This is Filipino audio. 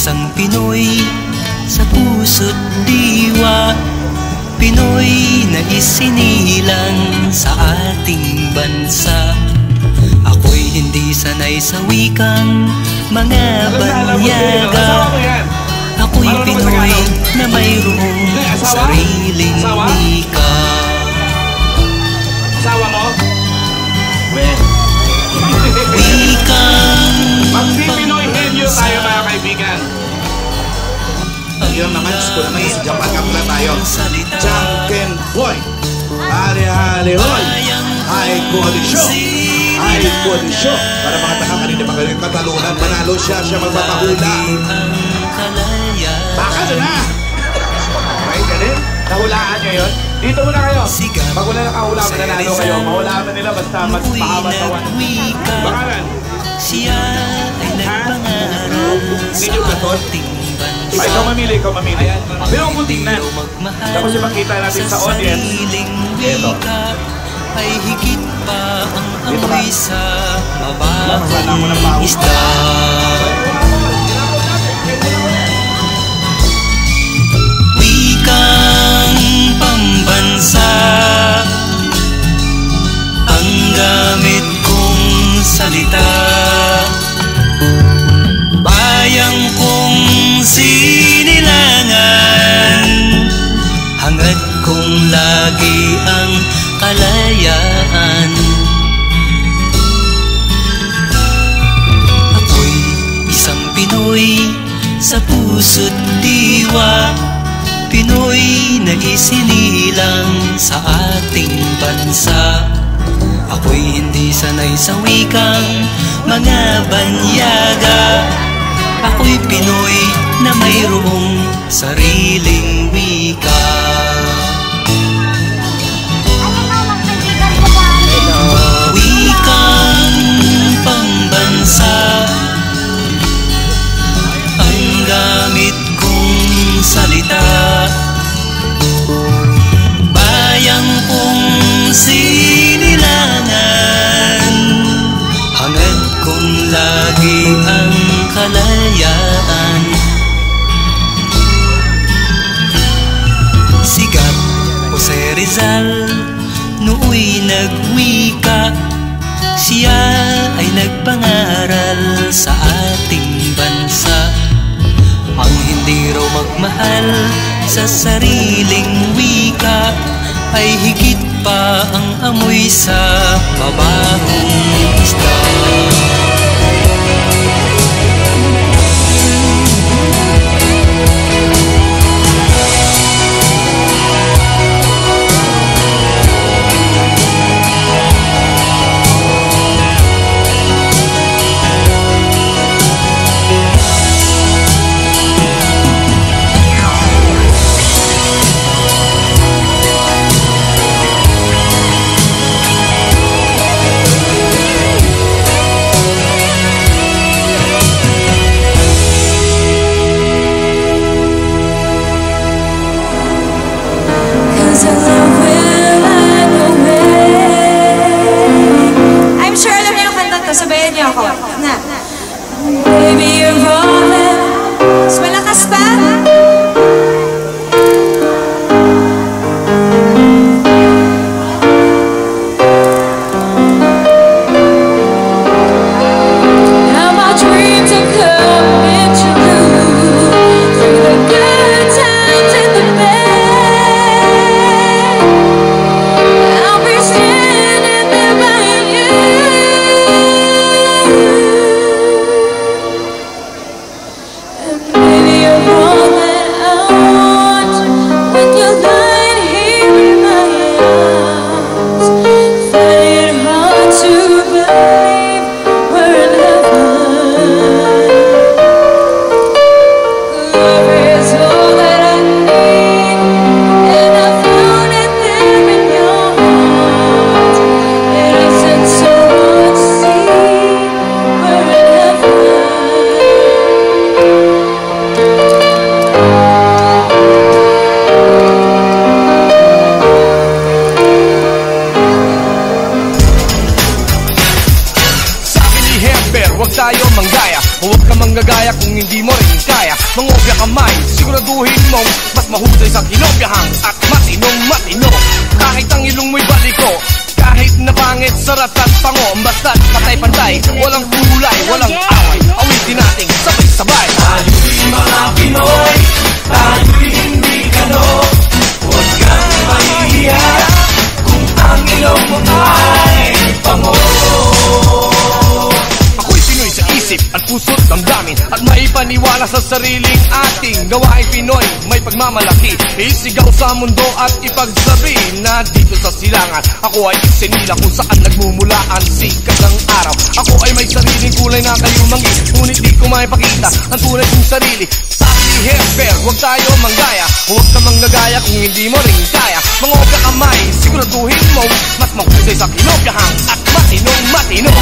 Isang Pinoy sa puso't diwa. Pinoy na isinilang sa ating bansa. Ako'y hindi sanay sa wikang mga banyaga. Ako'y Pinoy na mayroong sariling ika tayo. Junkin Boy. Hali hali hoy. High quality show. High quality show. Para mga taka kanina pa kayo katalunan. Manalo siya, siya magpapahula. Baka na na. Right, galing. Nahulaan nyo yun? Dito muna kayo. Pag wala nakahula, mananalo kayo. Mahulaan na nila basta mas Ako'y mahaba sa one. nagwika Bakalan. Siya ay nagpangaral Hindi sa ating Ay, ikaw mamili, ikaw mamili. Pero kung tingnan, Tapos ipakita natin sa audience. Ito. ay higit pa ang amoy sa pawis. isda kalayaan. Ako'y isang Pinoy sa puso't diwa. Pinoy na isinilang sa ating bansa. Ako'y hindi sanay sa wikang mga banyaga. Ako'y Pinoy na mayroong sariling wika ang kalayaan. Sigat Jose Rizal Nooy nagwika. Siya ay nagpangaral sa ating bansa. Ang hindi raw magmahal sa sariling wika Ay higit pa ang amoy sa mabahong isda kaya kung hindi mo rin kaya Mangobya kamay, siguraduhin mong Mas mahusay sa kinobyahan at matinong matino. Kahit ang ilong mo'y baliko Kahit na pangit, sarat at pango Basta't patay-pantay, walang kulay, walang At maipaniwala sa sariling ating gawain Pinoy. May pagmamalaki, isigaw sa mundo at ipagsabi Na dito sa silangan, ako ay isinila kung saan nagmumula ang sikat ng araw. Ako ay may sariling kulay na kayo mangi Ngunit di ko maipakita ang tunay kong sarili. Sabi ni Hesper, huwag tayo manggaya Huwag ka manggagaya kung hindi mo rin kaya. Mangopya kamay, siguraduhin mo Mas mahusay sa kinopyahan at matinong matino